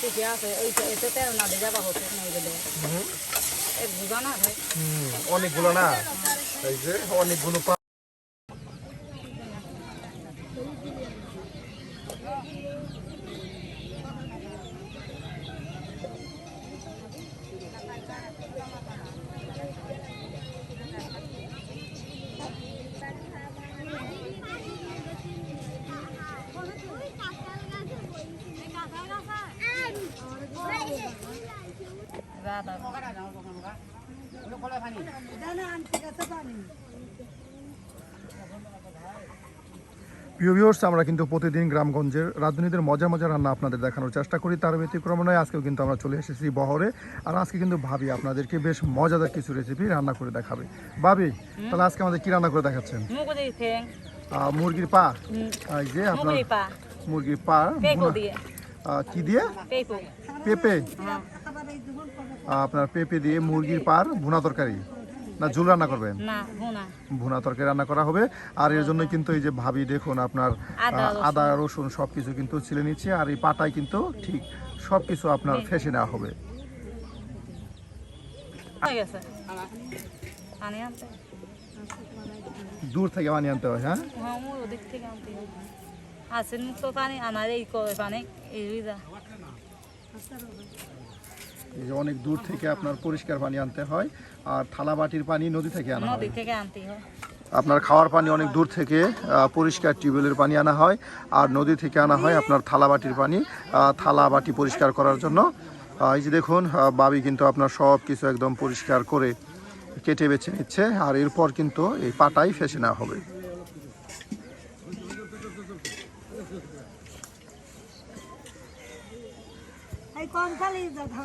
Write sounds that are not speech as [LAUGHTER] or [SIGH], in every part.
ঠিকই আছে এই এতে না দিয়ে যাবা হতো না ওই হুম, অনেকগুলো না এই যে অনেকগুলো প্রিয় ভিউয়ার্স আমরা কিন্তু প্রতিদিন গ্রামগঞ্জের রাজধানীদের মজার মজার রান্না আপনাদের দেখানোর চেষ্টা করি। তার ব্যতিক্রম নয় আজকেও কিন্তু আমরা চলে এসেছি বহরে। আর আজকে কিন্তু ভাবি আপনাদেরকে বেশ মজাদার কিছু রেসিপি রান্না করে দেখাবে। ভাবি তাহলে আজকে আমাদের কি রান্না করে দেখাচ্ছেন? মুরগির পা। এই যে আপনার মুরগির পা কি দিয়ে? পেঁপে। হ্যাঁ। আপনার পেঁপে দিয়ে মুরগির পার ভুনা তরকারি? না ঝুল রান্না করবেন? ভুনা। তরকারি রান্না করা হবে। আর এর জন্য কিন্তু এই যে ভাবি দেখুন আপনার আদা, রসুন। সব কিছু কিন্তু ছিলে নিচ্ছে আর এই পাটায় কিন্তু ঠিক সব কিছু আপনার ফেসে নেওয়া হবে। হয়ে পানি দূর থেকে বানিয়ে আনতে হয় হ্যাঁ? হ্যাঁ আসেন তো পানি আমার এই করে পানি? এই এই যে অনেক দূর থেকে আপনার পরিষ্কার পানি আনতে হয় আর থালা বাটির পানি নদী থেকে আনা হয়। নদী থেকে আনতে হয়। আপনার খাওয়ার পানি অনেক দূর থেকে পরিষ্কার টিউবওয়েলের পানি আনা হয় আর নদী থেকে আনা হয় আপনার থালা বাটির পানি থালা বাটি পরিষ্কার করার জন্য। এই যে দেখুন বাবি কিন্তু আপনার সব কিছু একদম পরিষ্কার করে কেটে বেছে নিচ্ছে আর এরপর কিন্তু এই পাটাই ফেসে নেওয়া হবে। এই কোন খালি দাদা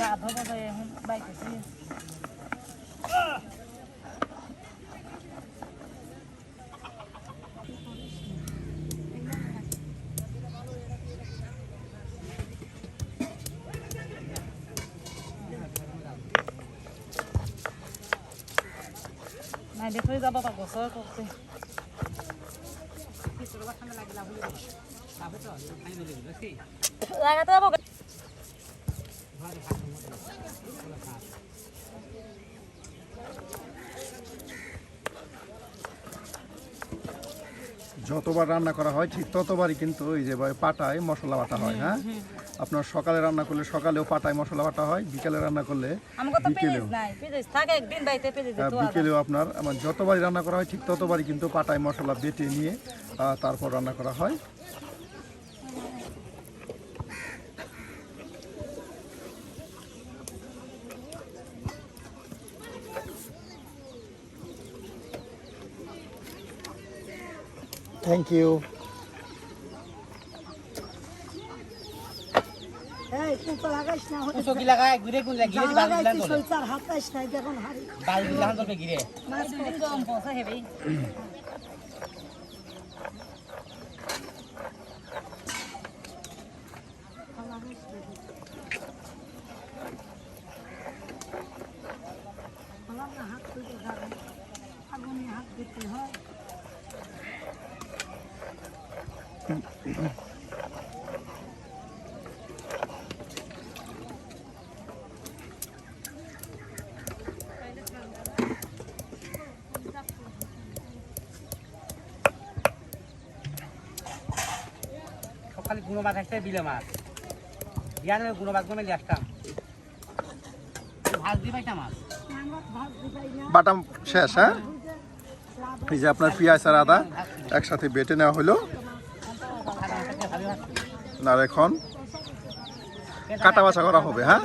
খাবে না সাধে নদী হয়েছে মেয়ে তোরা মতো তিনটে মাছ এই কই দেন। এখানে দিয়ে দেন। এক ঘণ্টা দুবো যাই রাধা বাবা এখন বাইকেছি নাই দেখে যাব পাব সর করতে লাগাতে যাব যতবার রান্না করা হয় ঠিক ততবারই কিন্তু ওই যে পাটায় মশলা বাটা হয় হ্যাঁ? আপনার সকালে রান্না করলে সকালেও পাটায় মশলা বাটা হয় বিকেলে রান্না করলে বিকেলেও। দিতে বিকেলেও আপনার আমার যতবারই রান্না করা হয় ঠিক ততবারই কিন্তু পাটায় মশলা বেটে নিয়ে তারপর রান্না করা হয় থ্যাংক ইউ এই কুপা লাগাইস না হতে চকি লাগায় ঘুরে ঘুরে গিরে যা বাল লাগাইছি দিলাম হাত হাতাইস নাই দেখুন হারি বাল দিলাম তোকে গিরে মাছ গরম পয়সা হেবি আমার না হাত তুলতে যাবে আগুনে হাত দিতে হয় সব খালি গুণ মাছ একটা বিলে মাছ। বিয়ার গুণ মাছ গমে দিবাই একটা মাছ? বাটাম শেষ হ্যাঁ? এই যে আপনার পেঁয়াজ আর আদা একসাথে বেটে নেওয়া হলো। আর এখন কাটা বাছা করা হবে হ্যাঁ?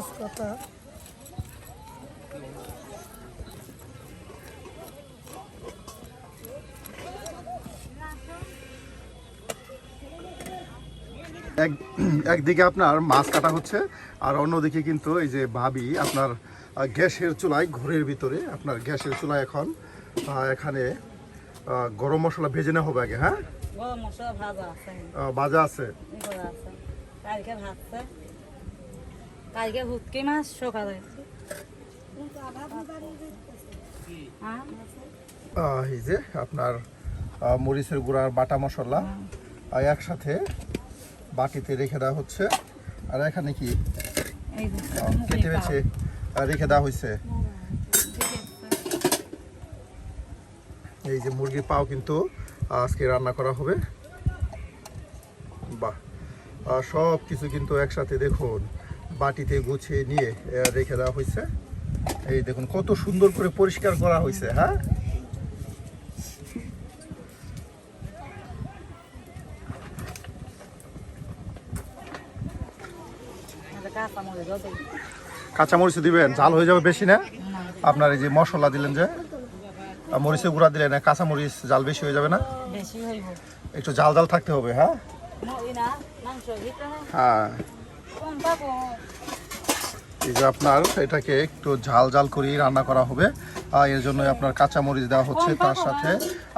মাছ কত এক একদিকে আপনার মাছ কাটা হচ্ছে আর অন্যদিকে কিন্তু এই যে ভাবি আপনার গ্যাসের চুলায় ঘরের ভিতরে আপনার গ্যাসের চুলায় এখন এখানে গরম মশলা ভেজে নেওয়া হবে আগে হ্যাঁ? গরম ভাজা আছে। ভাজা আছে। ই করা আছে। কালকে হুটকি মাছ সকালে হ্যাঁ এই যে আপনার মরিচের গুঁড়ার বাটা মশলা। আর একসাথে বাটিতে রেখে দেওয়া হচ্ছে। আর এখানে কি? কেটে বেছে রেখে দেওয়া হয়েছে। এই যে মুরগির পাও কিন্তু আজকে রান্না করা হবে। বাহ! সব কিছু কিন্তু একসাথে দেখুন। বাটিতে গুছিয়ে নিয়ে রেখে দেওয়া হয়েছে এই দেখুন কত সুন্দর করে পরিষ্কার করা হয়েছে হ্যাঁ? কাঁচামরিচ দিবেন ঝাল হয়ে যাবে বেশি না? আপনার এই যে মশলা দিলেন যে মরিচের গুঁড়া দিলেন কাঁচামরিচ জাল বেশি হয়ে যাবে না? একটু জাল জাল থাকতে হবে হ্যাঁ? হ্যাঁ। এই যে আপনার, এটাকে একটু ঝাল ঝাল করেই রান্না করা হবে। আর এর জন্য আপনার কাঁচা মরিচ দেওয়া হচ্ছে, তার সাথে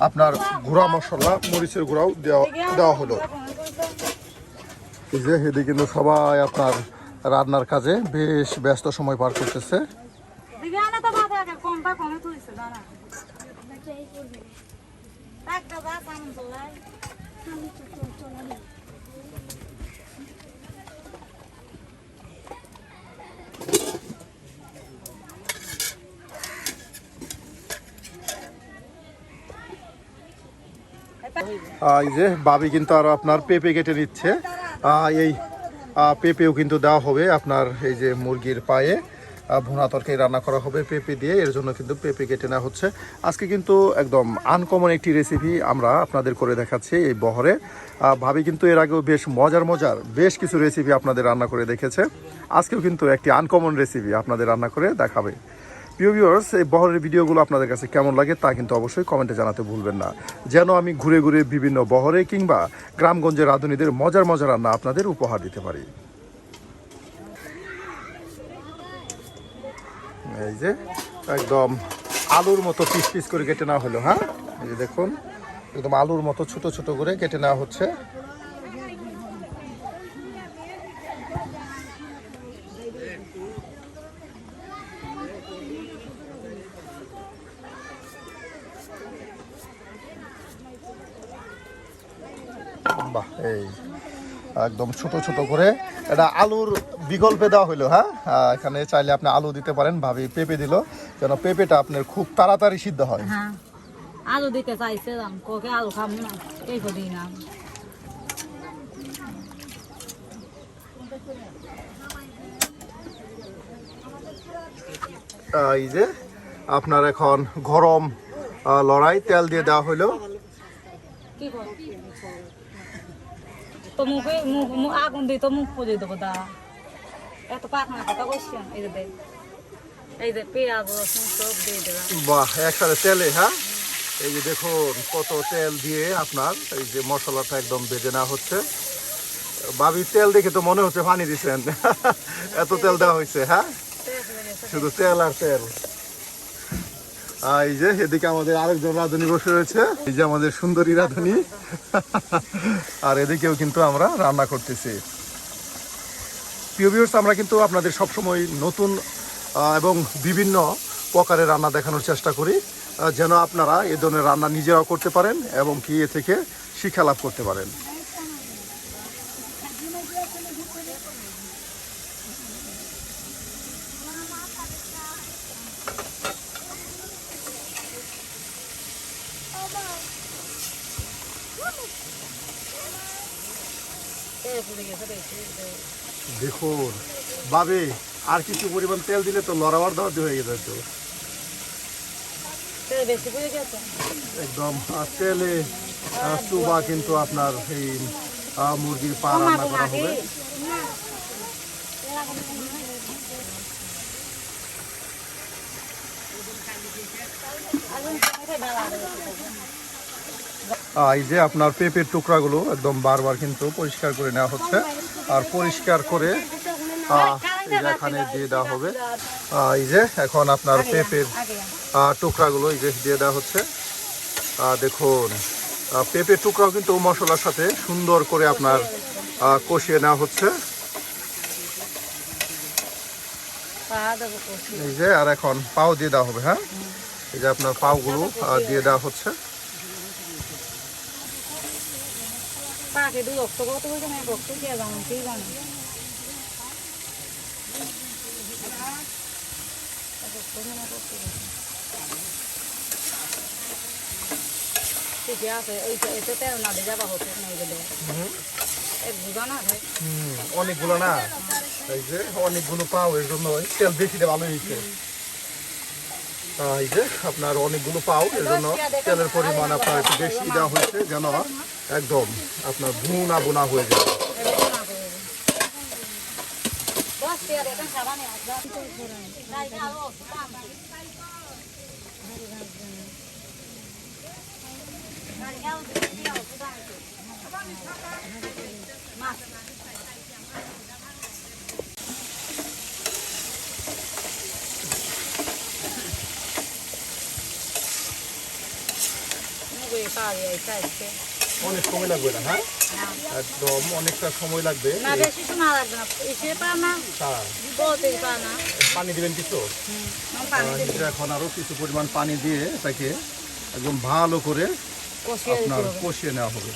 আপনার গুঁড়া মশলা, মরিচের গুঁড়াও দেওয়া দেওয়া হলো। এই যে, এদিকে কিন্তু সবাই আপনার রান্নার কাজে বেশ ব্যস্ত সময় পার করতেছে। একটা যা কাম তোলাই আহ, এই যে বাবি কিন্তু আর আপনার পেঁপে কেটে নিচ্ছে। এই পেঁপেও কিন্তু দেওয়া হবে আপনার এই যে মুরগির পায়ে। ভুনা তরকারি রান্না করা হবে পেঁপে দিয়ে, এর জন্য কিন্তু পেঁপে কেটে নেওয়া হচ্ছে। আজকে কিন্তু একদম আনকমন একটি রেসিপি আমরা আপনাদের করে দেখাচ্ছি এই বহরে। ভাবি কিন্তু এর আগেও বেশ মজার মজার বেশ কিছু রেসিপি আপনাদের রান্না করে দেখেছে। আজকেও কিন্তু একটি আনকমন রেসিপি আপনাদের রান্না করে দেখাবে। প্রিয় ভিউয়ার্স এই বহরের ভিডিওগুলো আপনাদের কাছে কেমন লাগে তা কিন্তু অবশ্যই কমেন্টে জানাতে ভুলবেন না। যেন আমি ঘুরে ঘুরে বিভিন্ন বহরে কিংবা গ্রামগঞ্জের রাঁধুনিদের মজার মজার রান্না আপনাদের উপহার দিতে পারি। এই যে একদম আলুর মতো পিস পিস করে কেটে নেওয়া হলো হ্যাঁ? এই যে দেখুন, একদম আলুর মতো ছোট ছোট করে কেটে নেওয়া হচ্ছে বাহ এই একদম ছোট ছোট করে এটা আলুর বিকল্পে দেওয়া হলো হ্যাঁ? এখানে চাইলে আপনি আলু দিতে পারেন ভাবি পেঁপে দিল যেন পেঁপেটা আপনার খুব তাড়াতাড়ি সিদ্ধ হয়। হ্যাঁ আলু দিতে চাইছিলাম কোকে আলু না এই করি না। এই যে আপনার এখন গরম লড়াই তেল দিয়ে দেওয়া হলো কি তো মুখে মুখ আগুন দিয়ে তো মুখ পুজো দেবো দা। এত পাখনা কথা করছি এই যে দেখ। এই যে পেঁয়াজ রসুন সব দিয়ে দিলাম। বাহ একসাথে তেলে হ্যাঁ? এই যে দেখুন কত তেল দিয়ে আপনার এই যে মশলাটা একদম বেজে নেওয়া হচ্ছে। ভাবি তেল দেখে তো মনে হচ্ছে পানি দিচ্ছেন [LAUGHS] এত তেল দেওয়া হয়েছে হ্যাঁ? শুধু তেল আর তেল। এই যে, এদিকে আমাদের আরেকজন রাঁধুনি বসে রয়েছে। এই যে আমাদের সুন্দরী রাঁধুনি। আর এদিকেও কিন্তু আমরা রান্না করতেছি। প্রিয় ভিউয়ার্স আমরা কিন্তু আপনাদের সবসময় নতুন এবং বিভিন্ন প্রকারের রান্না দেখানোর চেষ্টা করি যেন আপনারা এ ধরনের রান্না নিজেরাও করতে পারেন এবং কি এ থেকে শিক্ষা লাভ করতে পারেন। ভাবে আর কিছু পরিমাণ তেল দিলে তো লড়াবার দাওয়াতে হয়ে যেত একদম তেলে চুবা কিন্তু আপনার এই মুরগির পা রান্না করা হবে। এই যে আপনার পেঁপের টুকরাগুলো একদম বারবার কিন্তু পরিষ্কার করে নেওয়া হচ্ছে। আর পরিষ্কার করে এই যে এখানে দিয়ে দেওয়া হবে। এই যে এখন আপনার পেঁপের টুকরাগুলো এই যে দিয়ে দেওয়া হচ্ছে। দেখুন পেঁপের টুকরাও কিন্তু মশলার সাথে সুন্দর করে আপনার কষিয়ে নেওয়া হচ্ছে। এই যে আর এখন পাও দিয়ে দেওয়া হবে হ্যাঁ? এই যে আপনার পাওগুলো দিয়ে দেওয়া হচ্ছে। পাকে দু রক্ত কত বলছে না রক্ত কে জানো। কি জানো ঠিকই আছে এই এতে না অনেকগুলো না? এই যে অনেকগুলো পাও এর জন্য তেল বেশি ভালো হয়েছে। এই যে আপনার অনেকগুলো পাও এর জন্য তেলের পরিমাণ আপনার একটু বেশি দেওয়া হয়েছে যেন একদম আপনার বুনা বুনা হয়ে যায় দশ টাকা দেখেন সাবানে দশ অনেক সময় লাগবে না হ্যাঁ একদম অনেকটা সময় লাগবে। না বেশি সময় লাগবে না। এসে পা না হ্যাঁ, বলতে পা না পানি দিবেন কিছু? পানি এখন আরও কিছু পরিমাণ পানি দিয়ে এটাকে একদম ভালো করে কষিয়ে আপনার কষিয়ে নেওয়া হবে।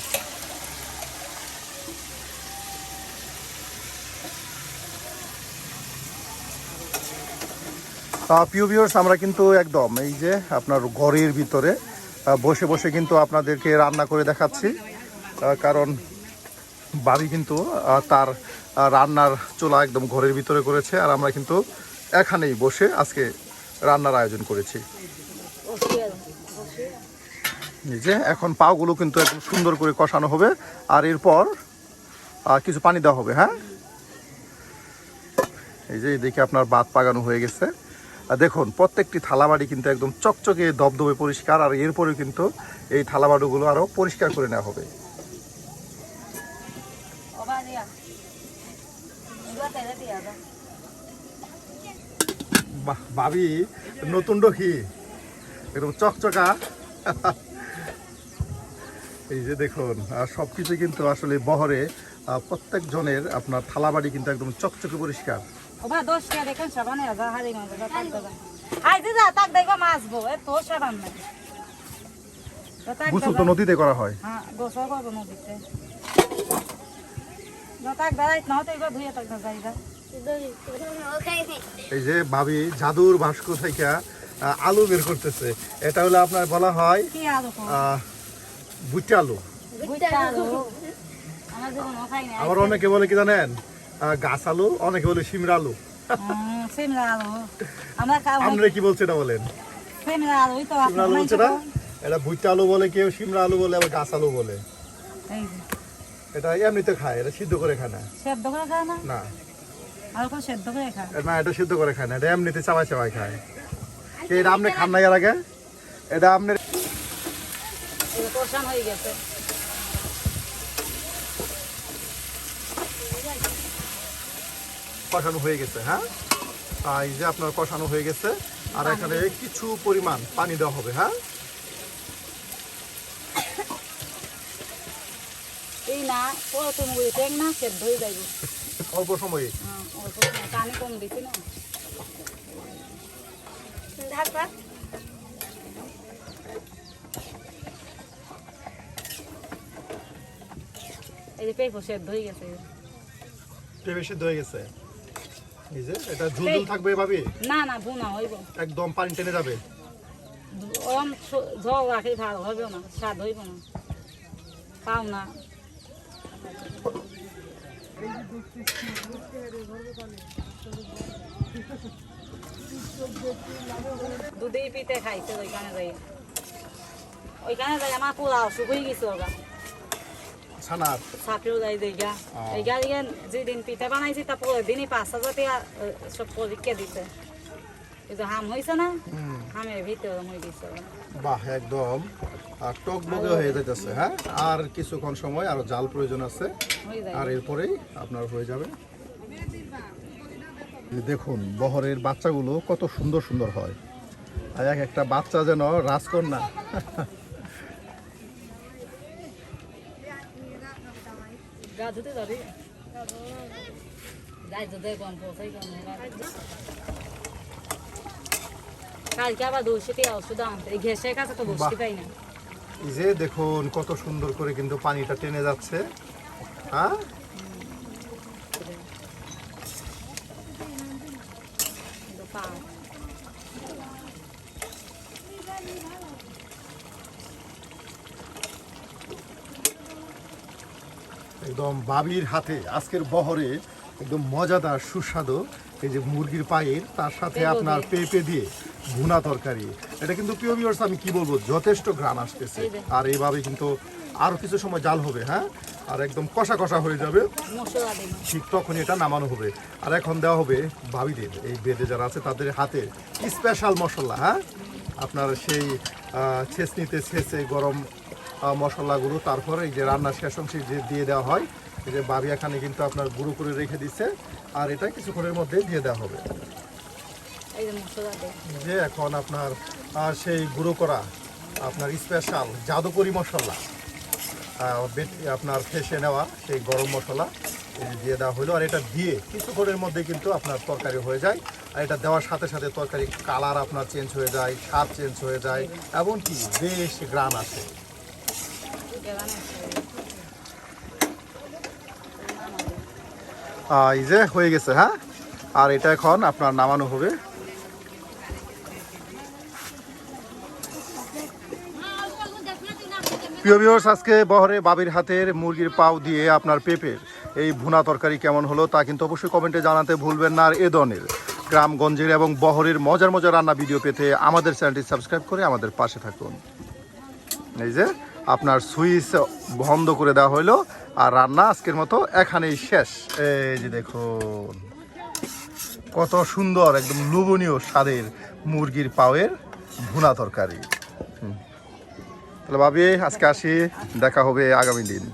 প্রিয় ভিউয়ার্স আমরা কিন্তু একদম এই যে আপনার ঘরের ভিতরে বসে বসে কিন্তু আপনাদেরকে রান্না করে দেখাচ্ছি। কারণ বাড়ি কিন্তু তার রান্নার চুলা একদম ঘরের ভিতরে করেছে আর আমরা কিন্তু এখানেই বসে আজকে রান্নার আয়োজন করেছি। যে, এখন পাগুলো কিন্তু একদম সুন্দর করে কষানো হবে আর এরপর কিছু পানি দেওয়া হবে হ্যাঁ? এই যে, এদিকে আপনার বাত পাগানো হয়ে গেছে। দেখুন, প্রত্যেকটি থালাবাড়ি কিন্তু একদম চকচকে, দবদবে পরিষ্কার আর এরপরেও কিন্তু এই থালাবাড়িগুলো আরও পরিষ্কার করে নেওয়া হবে। ভাবি নতুন ডকি একদম চকচকা। এই যে দেখুন সব কিছু কিন্তু আসলে বহরে প্রত্যেক জনের আপনার থালাবাড়ি কিন্তু একদম চকচকে পরিষ্কার। গোসল তো নদীতে করা হয়। হ্যাঁ গোসল করব নদীতে তো তাক দাঁড়াই না তো এবার ধুয়ে তাক যাইবা এই যে ভাবি জাদুর ভাস্কর থেকে আলু বের করতেছে। এটা হলো আপনার বলা হয় কি আলু আবার অনেকে বলে কি জানেন গাছ আলু অনেকে বলে শিমরা আলু। আমরা কি বলছে এটা বলেন? এটা? ভুট্টা আলু বলে কেউ শিমরা আলু বলে আবার গাছ আলু বলে। এটা এমনিতে খায় এটা সিদ্ধ করে খায় না। সেদ্ধ করে খায় না? না। আর কোন সেদ্ধ করে খায়? না এটা সিদ্ধ করে খায় না এটা এমনিতে চাবাই চাবাই খায়। কে এটা আপনি খান না এর আগে? এটা আপনি যে কষান হয়ে গেছে। কষানো হয়ে গেছে হ্যাঁ? এই যে আপনার কষানো হয়ে গেছে আর এখানে কিছু পরিমাণ পানি দেওয়া হবে হ্যাঁ? সেদ্ধ হয়ে অল্প সময়ে। গেছে পেঁপে সিদ্ধ হয়ে গেছে এই এটা ঝুল থাকবে ভাবি না না বোনা হইব একদম পানি টেনে যাবে ওরম ঝোল রাখি ভালো হইব না স্বাদ হইব না পাও না দুধেই পিঠে খাইছে ওইখানে যাই। ওইখানে যাই আমার পোলা অসুখ হয়ে গেছে ওরা যাই দেখা যেদিন পিঠা বানাইছি তা পরের দিনই পাঁচ হাজার টাকা সব পরীক্ষা দিছে। এই হাম হয়েছে না হামের ভিতরে দিছে। বাহ একদম। আর টকবগে হয়ে যাইতেছে হ্যাঁ? আর কিছুক্ষণ সময় আরও জাল প্রয়োজন আছে। আর এরপরেই আপনার হয়ে যাবে। দেখুন বহরের বাচ্চাগুলো কত সুন্দর সুন্দর হয়। আর এক একটা বাচ্চা যেন রাজকন্যা। কালকে আবার ঘেসের কাছে তো বসতে পাই না। যে দেখুন কত সুন্দর করে কিন্তু পানিটা টেনে যাচ্ছে। হ্যাঁ? একদম বাবির হাতে আজকের বহরে একদম মজাদার সুস্বাদু এই যে মুরগির পায়ের তার সাথে আপনার পেঁপে দিয়ে। ভুনা তরকারি। এটা কিন্তু প্রিয় ভিউয়ার্স আমি কি বলব যথেষ্ট গ্রান আসতেছে। আর এইভাবে কিন্তু আরও কিছু সময় জাল হবে হ্যাঁ? আর একদম কষা কষা হয়ে যাবে। ঠিক তখন এটা নামানো হবে। আর এখন দেওয়া হবে ভাবিদের। এই বেদে যারা আছে তাদের হাতে স্পেশাল মশলা হ্যাঁ? আপনার সেই ছেঁচনিতে ছেঁচে গরম মশলাগুলো তারপরে এই যে রান্নার শেষ অংশে যে দিয়ে দেওয়া হয় এই যে বাবি এখানে কিন্তু আপনার গুঁড়ো করে রেখে দিচ্ছে। আর এটা কিছুক্ষণের মধ্যে দিয়ে দেওয়া হবে। যে এখন আপনার সেই গুঁড়ো করা, আপনার স্পেশাল জাদুকরি মশলা আপনার ফেসে নেওয়া সেই গরম মশলা দিয়ে দেওয়া হলো, আর এটা দিয়ে কিছুক্ষণের মধ্যে কিন্তু আপনার তরকারি হয়ে যায়। আর এটা দেওয়ার সাথে সাথে তরকারি কালার আপনার চেঞ্জ হয়ে যায়, স্বাদ চেঞ্জ হয়ে যায়, এমনকি বেশ গ্রান আসে এই যে হয়ে গেছে হ্যাঁ? আর এটা এখন আপনার নামানো হবে। প্রিয় ভিউয়ার্স আজকে বহরে বাবির হাতের মুরগির পাও দিয়ে আপনার পেঁপের এই ভুনা তরকারি কেমন হলো তা কিন্তু অবশ্যই কমেন্টে জানাতে ভুলবেন না। আর এ ধরনের গ্রামগঞ্জের এবং বহরের মজার মজার রান্না ভিডিও পেতে আমাদের চ্যানেলটি সাবস্ক্রাইব করে আমাদের পাশে থাকুন। এই যে আপনার সুইচ বন্ধ করে দেওয়া হলো আর রান্না আজকের মতো এখানেই শেষ। এই যে দেখুন, কত সুন্দর, একদম লোভনীয় স্বাদের মুরগির পাওয়ের ভুনা তরকারি। তাহলে ভাবি আজকে আসি দেখা হবে আগামী দিন।